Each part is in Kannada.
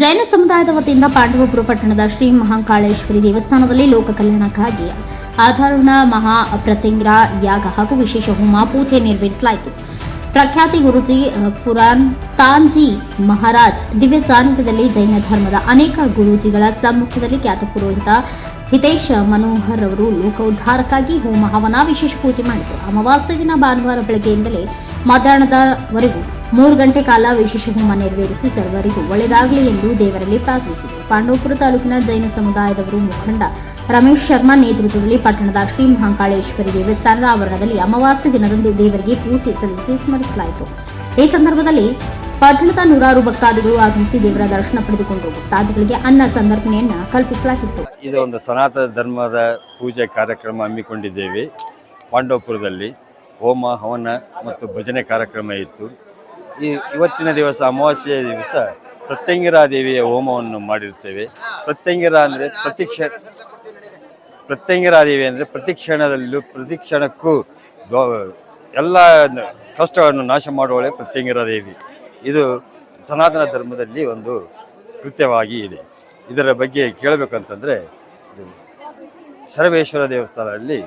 ಜೈನ ಸಮುದಾಯದ ವತಿಯಿಂದ ಪಾಂಡವಪುರ ಪಟ್ಟಣದ ಶ್ರೀ ಮಹಾಕಾಳೇಶ್ವರಿ ದೇವಸ್ಥಾನದಲ್ಲಿ ಲೋಕ ಕಲ್ಯಾಣಕ್ಕಾಗಿ ಆಧಾರಣ ಮಹಾ ಪ್ರತಿಂಗ್ರ ಯಾಗ ಹಾಗೂ ವಿಶೇಷ ಹೋಮ ಪೂಜೆ ನೆರವೇರಿಸಲಾಯಿತು. ಪ್ರಖ್ಯಾತಿ ಗುರುಜಿ ಪುರಾನ್ ತಾಂಜಿ ಮಹಾರಾಜ್ ದಿವ್ಯ ಸಾನ್ನಿಧ್ಯದಲ್ಲಿ ಜೈನ ಧರ್ಮದ ಅನೇಕ ಗುರೂಜಿಗಳ ಸಮ್ಮುಖದಲ್ಲಿ ಖ್ಯಾತ ಪುರೋಹಿತ ಹಿತೇಶ್ ಮನೋಹರ್ ಅವರು ಲೋಕ ಉದ್ಧಾರಕ್ಕಾಗಿ ಹೋಮ ಹವನ ವಿಶೇಷ ಪೂಜೆ ಮಾಡಿದರು. ಅಮಾವಾಸ್ಯ ದಿನ ಭಾನುವಾರ ಬೆಳಗ್ಗೆಯಿಂದಲೇ ಮಧ್ಯಾಹ್ನದವರೆಗೂ ಮೂರು ಗಂಟೆ ಕಾಲ ವಿಶೇಷ ಹೋಮ ನೆರವೇರಿಸಿ ಸರ್ವರಿಗೂ ಒಳ್ಳೆಯದಾಗಲಿ ಎಂದು ದೇವರಲ್ಲಿ ಪ್ರಾರ್ಥಿಸಿದರು. ಪಾಂಡವಪುರ ತಾಲೂಕಿನ ಜೈನ ಸಮುದಾಯದವರು ಮುಖಂಡ ರಮೇಶ್ ಶರ್ಮಾ ನೇತೃತ್ವದಲ್ಲಿ ಪಟ್ಟಣದ ಶ್ರೀ ಮಹಾಂಕಾಳೇಶ್ವರಿ ದೇವಸ್ಥಾನದ ಆವರಣದಲ್ಲಿ ಅಮಾವಾಸ್ಯ ದಿನದಂದು ದೇವರಿಗೆ ಪೂಜೆ ಸಲ್ಲಿಸಿ ಸ್ಮರಿಸಲಾಯಿತು. ಈ ಸಂದರ್ಭದಲ್ಲಿ ಪಟ್ಟಣದ ನೂರಾರು ಭಕ್ತಾದಿಗಳು ಆಗಮಿಸಿ ದೇವರ ದರ್ಶನ ಪಡೆದುಕೊಂಡು ಭಕ್ತಾದಿಗಳಿಗೆ ಅನ್ನ ಸಂದರ್ಭಣೆಯನ್ನ ಕಲ್ಪಿಸಲಾಗಿತ್ತು. ಇದು ಒಂದು ಸನಾತನ ಧರ್ಮದ ಪೂಜೆ ಕಾರ್ಯಕ್ರಮ ಹಮ್ಮಿಕೊಂಡಿದ್ದೇವೆ ಪಾಂಡವಪುರದಲ್ಲಿ. ಹೋಮ ಹವನ ಮತ್ತು ಭಜನೆ ಕಾರ್ಯಕ್ರಮ ಇತ್ತು. ಈ ಇವತ್ತಿನ ದಿವಸ, ಅಮಾವಾಸ್ಯೆಯ ದಿವಸ ಪ್ರತ್ಯಂಗಿರಾ ದೇವಿಯ ಹೋಮವನ್ನು ಮಾಡಿರ್ತೇವೆ ಪ್ರತ್ಯಂಗಿರ ಅಂದರೆ ಪ್ರತಿಕ್ಷ ಪ್ರತ್ಯಂಗಿರಾ ದೇವಿ ಅಂದರೆ ಪ್ರತಿ ಕ್ಷಣದಲ್ಲೂ ಪ್ರತಿ ಕ್ಷಣಕ್ಕೂ ಎಲ್ಲ ಕಷ್ಟಗಳನ್ನು ನಾಶ ಮಾಡುವಳೆ ಪ್ರತ್ಯಂಗಿರಾ ದೇವಿ ಇದು ಸನಾತನ ಧರ್ಮದಲ್ಲಿ ಒಂದು ಕೃತ್ಯವಾಗಿ ಇದೆ. ಇದರ ಬಗ್ಗೆ ಕೇಳಬೇಕಂತಂದರೆ ಸರ್ವೇಶ್ವರ ದೇವಸ್ಥಾನದಲ್ಲಿ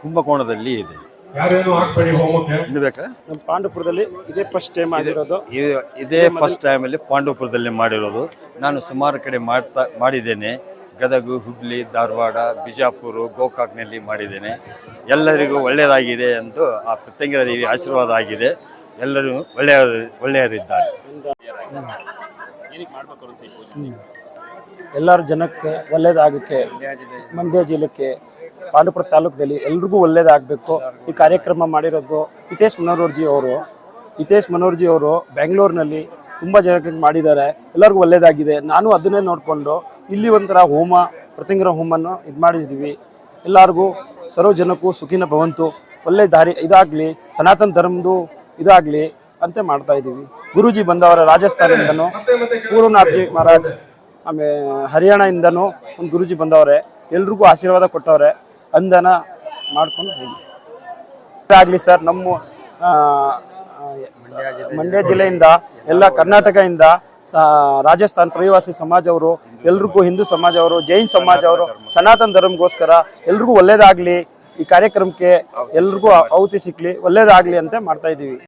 ಕುಂಭಕೋಣದಲ್ಲಿ ಇದೆ. ಯಾರೇನು ಹಾಕ್ಬೇಡಿ ಹೋಮಕ್ಕೆ? ಇನ್ನು ಬೇಕಾ? ನಮ್ಮ ಪಾಂಡುಪುರದಲ್ಲಿ ಇದೇ ಫಸ್ಟ್ ಟೈಮ್ ಆಗಿರೋದು ಇದು- ಇದೇ ಫಸ್ಟ್ ಟೈಮಲ್ಲಿ ಪಾಂಡವಪುರದಲ್ಲಿ ಮಾಡಿರೋದು. ನಾನು ಸುಮಾರು ಕಡೆ ಮಾಡ್ತಾ ಮಾಡಿದ್ದೇನೆ. ಗದಗು ಹುಬ್ಳಿ ಧಾರವಾಡ ಬಿಜಾಪುರ ಗೋಕಾಕ್ನಲ್ಲಿ ಮಾಡಿದ್ದೇನೆ. ಎಲ್ಲರಿಗೂ ಒಳ್ಳೆಯದಾಗಿದೆ ಎಂದು ಆ ಪ್ರತ್ಯಂಗಿರ ದೇವಿ ಆಶೀರ್ವಾದ ಆಗಿದೆ. ಎಲ್ಲರೂ ಒಳ್ಳೆಯ ಒಳ್ಳೆಯರಿದ್ದಾರೆ. ಎಲ್ಲರೂ ಜನಕ್ಕೆ ಒಳ್ಳೇದಾಗಕ್ಕೆ ಮಂಡ್ಯ ಜಿಲ್ಲೆಗೆ ಪಾಂಡುಪುರ ತಾಲೂಕದಲ್ಲಿ ಎಲ್ರಿಗೂ ಒಳ್ಳೇದಾಗಬೇಕು. ಈ ಕಾರ್ಯಕ್ರಮ ಮಾಡಿರೋದು ಹಿತೇಶ್ ಮನೋರ್ಜಿ ಅವರು. ಹಿತೇಶ್ ಮನೋರ್ಜಿ ಅವರು ಬೆಂಗಳೂರಿನಲ್ಲಿ ತುಂಬ ಜನಕ್ಕೆ ಮಾಡಿದ್ದಾರೆ. ಎಲ್ಲರಿಗೂ ಒಳ್ಳೇದಾಗಿದೆ. ನಾನು ಅದನ್ನೇ ನೋಡಿಕೊಂಡು ಇಲ್ಲಿ ಒಂಥರ ಹೋಮ, ಪ್ರತಿಂಗ್ರ ಹೋಮನ್ನು ಇದು ಮಾಡಿದ್ದೀವಿ ಎಲ್ಲರಿಗೂ ಸರ್ವ ಜನಕ್ಕೂ ಸುಖಿನ ಭವಂತು. ಒಳ್ಳೆ ದಾರಿ ಇದಾಗಲಿ, ಸನಾತನ ಧರ್ಮದ್ದು ಇದಾಗಲಿ ಅಂತ ಮಾಡ್ತಾ ಇದ್ದೀವಿ ಗುರುಜಿ ಬಂದವರ ರಾಜಸ್ಥಾನದಿಂದನೂ, ಪೂರ್ವನಾಥ್ಜಿ ಮಹಾರಾಜ್, ಆಮೇಲೆ ಹರಿಯಾಣದಿಂದನೂ ಒಂದು ಗುರುಜಿ ಬಂದವರೇ. ಎಲ್ರಿಗೂ ಆಶೀರ್ವಾದ ಕೊಟ್ಟವ್ರೆ. ಅಂದನ ಮಾಡ್ಕೊಂಡು ಹೋಗಿ. ಆಗಲಿ ಸರ್, ನಮ್ಮ ಮಂಡ್ಯ ಜಿಲ್ಲೆಯಿಂದ, ಎಲ್ಲ ಕರ್ನಾಟಕದಿಂದ ರಾಜಸ್ಥಾನ ಪ್ರವಾಸಿ ಸಮಾಜವರು ಎಲ್ರಿಗೂ ಹಿಂದೂ ಸಮಾಜ ಅವರು, ಜೈನ್ ಸಮಾಜವರು ಸನಾತನ ಧರ್ಮಗೋಸ್ಕರ ಎಲ್ರಿಗೂ ಒಳ್ಳೇದಾಗ್ಲಿ. ಈ ಕಾರ್ಯಕ್ರಮಕ್ಕೆ ಎಲ್ರಿಗೂ ಆಹುತಿ ಸಿಕ್ಲಿ. ಒಳ್ಳೇದಾಗ್ಲಿ ಅಂತ ಮಾಡ್ತಾ ಇದ್ದೀವಿ.